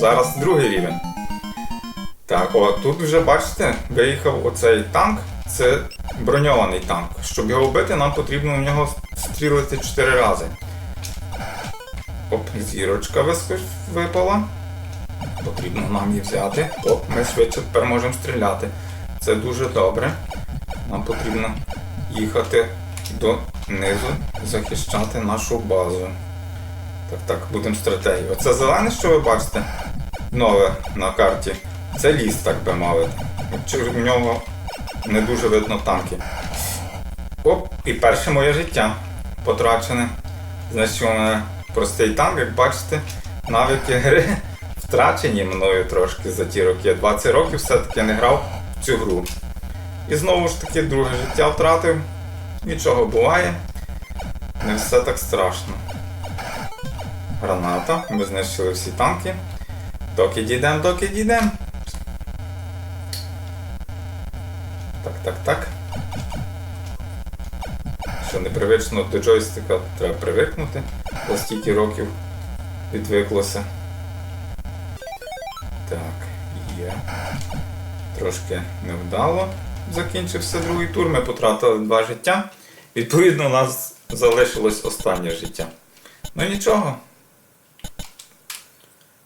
Зараз другий рівень. Так, о, тут вже бачите, виїхав оцей танк. Це броньований танк. Щоб його вбити, нам потрібно в нього стрілити 4 рази. Оп, зірочка випала. Потрібно нам її взяти. Оп, ми швидше тепер можемо стріляти. Це дуже добре. Нам потрібно їхати донизу, захищати нашу базу. Так, так, будемо стратегію. Оце зелене, що ви бачите? Нове на карті. Це ліс, так би мовити. В нього не дуже видно танки. Оп, і перше моє життя потрачене. Значить, у мене простий танк, як бачите, навики гри втрачені мною трошки за ті роки. 20 років все-таки не грав в цю гру. І знову ж таки друге життя втратив. Нічого буває. Не все так страшно. Граната. Ми знищили всі танки. Доки дійдемо, доки дійдемо. Так, так, так. Що непривично до джойстика треба привикнути. За стільки років відвиклося. Так, є. Трошки невдало. Закінчився другий тур. Ми потратили два життя. Відповідно, у нас залишилось останнє життя. Ну нічого,